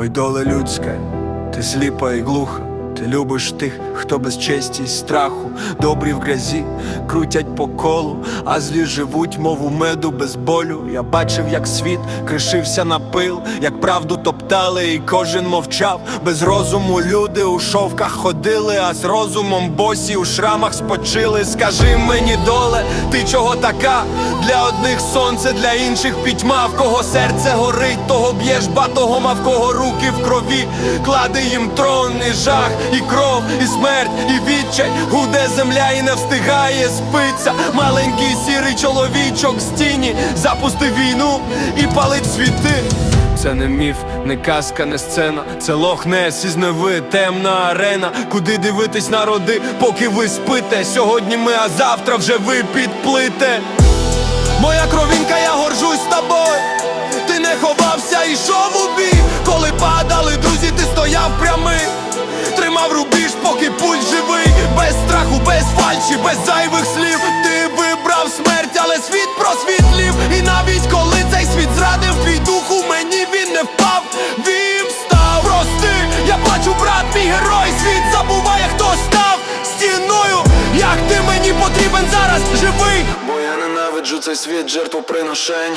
Ой, доле людська, ти сліпа і глуха, ти любиш тих, хто без честі й страху, добрі в грязі, крутять по колу, а злі живуть, мов у меду без болю. Я бачив, як світ кришився на пил, як правду топтали, і кожен мовчав. Без розуму люди у шовках ходили, а з розумом босі у шрамах спочили. Скажи мені, доле, ти чого така? Для одних сонце, для інших пітьма, в кого серце горить, того б'єш батогом, а в кого руки в крові, клади їм трон, і жах, і кров, і смерть, і відчай, гуде земля і не встигає спиться. Маленький сірий чоловічок в стіні запустив війну і палить світи. Це не міф, не казка, не сцена, це лохнес із неви, темна арена, куди дивитись народи, поки ви спите. Сьогодні ми, а завтра вже ви підплите. Рубіж, поки пульс живий. Без страху, без фальші, без зайвих слів. Ти вибрав смерть, але світ просвітлів. І навіть коли цей світ зрадив твій дух у мені, він не впав, він встав. Прости, я плачу, брат, мій герой. Світ забуває, хто став стіною. Як ти мені потрібен зараз живий? Бо я ненавиджу цей світ жертвоприношень